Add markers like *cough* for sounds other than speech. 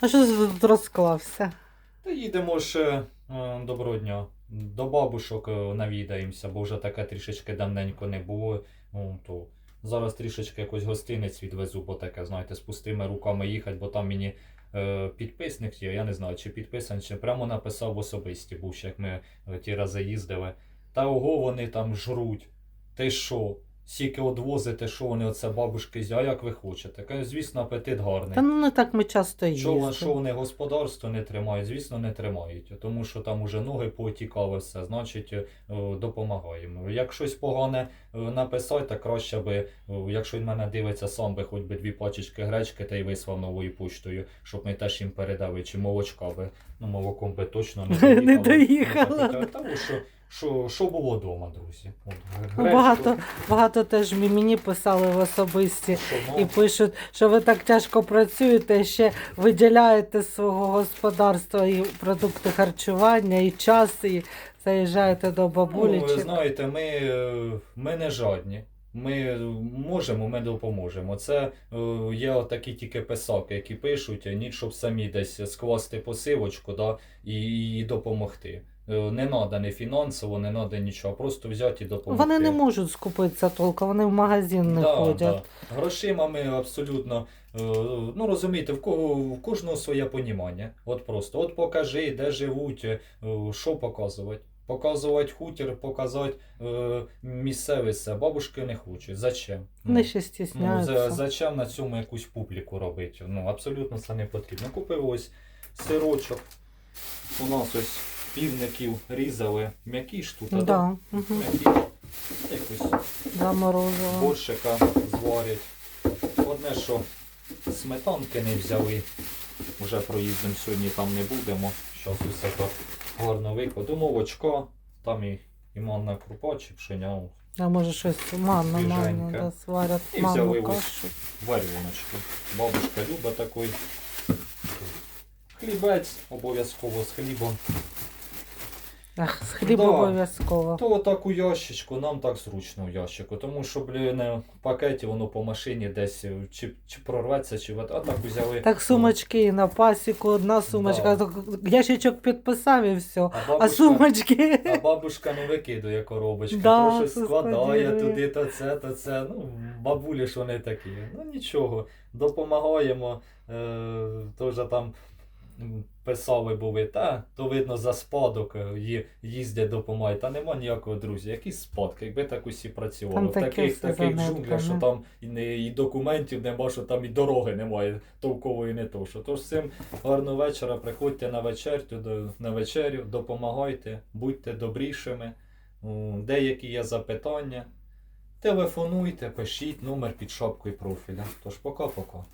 А що тут розклався? Та їдемо ще е, доброго дня. До бабушок е, навідаємося, бо вже таке трішечки давненько не було. Ну, то зараз трішечки якось гостинець відвезу, бо таке, знаєте, з пустими руками їхати, бо там мені е, підписник є, я не знаю, чи підписаний, чи прямо написав особисті, був ще як ми е, ті рази їздили. Та ого, вони там жруть. Ти що? Сіки одвозите, що вони оце бабушки зя, як ви хочете? Кажу, Звісно, апетит гарний. Та ну не так ми часто Що, вони- що вони господарство не тримають? Звісно, не тримають, тому що там уже ноги потікали все, значить е, допомагаємо. Як щось погане е, написати, так краще би, е, якщо він мене дивиться, сам би хоч би дві пачечки гречки та й вислав новою поштою, щоб ми теж їм передали, чи молочка би. Ну, молоком би точно не *laughs* доїхало. Що, що, було вдома, друзі. От, гречку, Багато, багато теж мені писали в особисті що, ну, і пишуть, що ви так тяжко працюєте, ще виділяєте з свого господарства і продукти харчування, і час, і заїжджаєте до бабулі. Ну, ви знаєте, ми, е, ми не жадні. Ми можемо, ми допоможемо. Це е, є отакі тільки писаки, які пишуть, е, ніч, щоб самі десь скласти посилочку да, і, і допомогти. Е, Не треба не фінансово, не треба нічого, просто взяти і допомогти. Вони не можуть скупитися толком, вони в магазин не Да, ходять. да. Грошима ми абсолютно. Ну розумієте, в кого в кожного своє понімання. От просто от покажи, де живуть, що показувати. Показувати хутір, показати е, місцеве все. Бабушки не хочуть. Зачем? Вони ще Ну, за, зачем на цьому якусь публіку робити? Ну, абсолютно це не потрібно. Купив ось сирочок. У нас ось півників різали. М'які ж тут, Да, угу. М'які. Якось заморозила. борщика зварять. Одне, що сметанки не взяли. Вже проїздом сьогодні там не будемо. Зараз усе так гарно викладу. очко. там і, і манна крупа чи пшеня, А може щось манна, манна, да, сварять І взяли манну ось. кашу. варіоночку. Бабушка любить такий. Хлібець обов'язково з хлібом. Ах, з хліб Да. обов'язково. То отак у ящичку, нам так зручно у ящику. Тому що, блін, в пакеті воно по машині десь е, чи, чи прорветься, чи от, а так взяли. Так сумочки на пасіку, одна сумочка. Да. Ящичок підписав і все. А А бабушка, сумочки. а бабушка не викидує коробочки, Да, то щось складає туди, то це, то це. Ну, бабулі ж вони такі. Ну нічого, допомагаємо. Е, то там писали були, та, то видно за спадок е, їздять допомагають. Та нема ніякого друзі. Які спадки, якби так усі працювали. Там В таких, таких джунглях, що там і, не, і документів нема, що там і дороги немає, толкової не то. Що. Тож всім гарного вечора, приходьте на вечерю, на вечерю, допомагайте, будьте добрішими. Деякі є запитання. Телефонуйте, пишіть номер під шапкою профіля. Тож пока-пока.